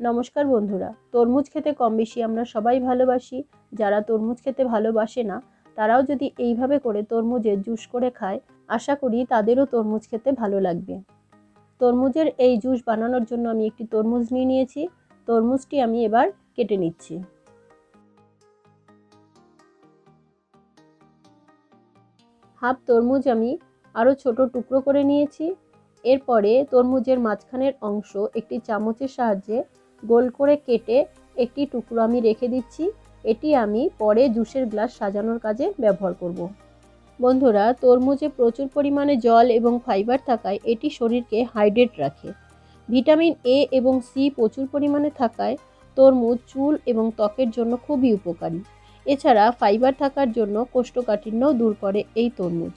নমস্কার বন্ধুরা। তরমুজ খেতে কম বেশি আমরা সবাই ভালোবাসি। যারা তরমুজ খেতে ভালোবাসে না, তারাও যদি এইভাবে করে তরমুজের জুস করে খায়, আশা করি তাদেরও তরমুজ খেতে ভালো লাগবে। তরমুজের এই জুস বানানোর জন্য আমি একটি তরমুজ নিয়ে নিয়েছি। তরমুজটি আমি এবার কেটে নিচ্ছি। হাফ তরমুজ আমি আরও ছোট টুকরো করে নিয়েছি। এরপরে তরমুজের মাঝখানের অংশ একটি চামচের সাহায্যে গোল করে কেটে একটি টুকরো আমি রেখে দিচ্ছি। এটি আমি পরে জুসের গ্লাস সাজানোর কাজে ব্যবহার করব। বন্ধুরা, তরমুজে প্রচুর পরিমাণে জল এবং ফাইবার থাকায় এটি শরীরকে হাইড্রেট রাখে। ভিটামিন এ এবং সি প্রচুর পরিমাণে থাকায় তরমুজ, চুল এবং ত্বকের জন্য খুবই উপকারী। এছাড়া ফাইবার থাকার জন্য কোষ্ঠকাঠিন্যও দূর করে এই তরমুজ।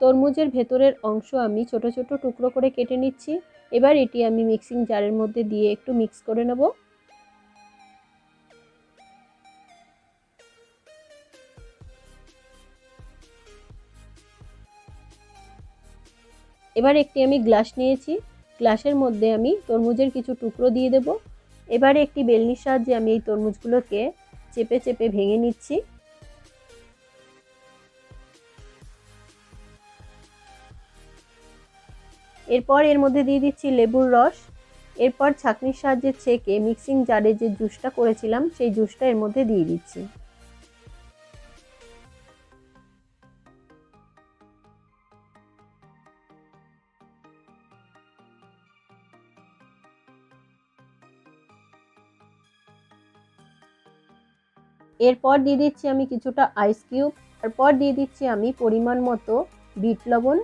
তরমুজের ভেতরের অংশ আমি ছোট ছোট টুকরো করে কেটে নিচ্ছি। এবার এটি আমি মিক্সিং জারের মধ্যে দিয়ে একটু মিক্স করে নেব। এবার একটি আমি গ্লাস নিয়েছি। গ্লাসের মধ্যে আমি তরমুজের কিছু টুকরো দিয়ে দেব। এবারে একটি বেলনির সাহায্যে আমি এই তরমুজগুলোকে চেপে চেপে ভেঙে নিচ্ছি। এরপর এর মধ্যে দিয়ে দিচ্ছি লেবুর রস। এরপর ছাঁকনির সাহায্যে ছেঁকে মিক্সিং জারে যে জুসটা করেছিলাম, সেই জুসটা এর মধ্যে দিয়ে দিচ্ছি। এরপর দিয়ে দিচ্ছি আমি কিছুটা আইস কিউব তারপর দিয়ে দিচ্ছি আমি পরিমাণ মতো বিট লবণ।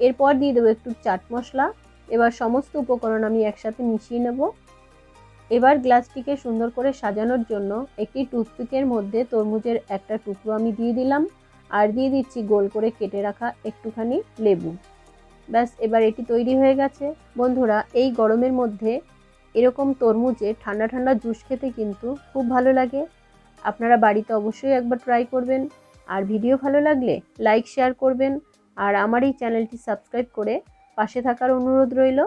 এরপর দিয়ে দেবো একটু চাট মশলা। এবার সমস্ত উপকরণ আমি একসাথে মিশিয়ে নেব। এবার গ্লাসটিকে সুন্দর করে সাজানোর জন্য একটি টুথপিকের মধ্যে তরমুজের একটা টুকরো আমি দিয়ে দিলাম। আর দিয়ে দিচ্ছি গোল করে কেটে রাখা একটুখানি লেবু। ব্যাস, এবার এটি তৈরি হয়ে গেছে। বন্ধুরা, এই গরমের মধ্যে এরকম তরমুজে ঠান্ডা ঠান্ডা জুস খেতে কিন্তু খুব ভালো লাগে। আপনারা বাড়িতে অবশ্যই একবার ট্রাই করবেন। আর ভিডিও ভালো লাগলে লাইক, শেয়ার করবেন। আর আমার এই চ্যানেলটি সাবস্ক্রাইব করে পাশে থাকার অনুরোধ রইল।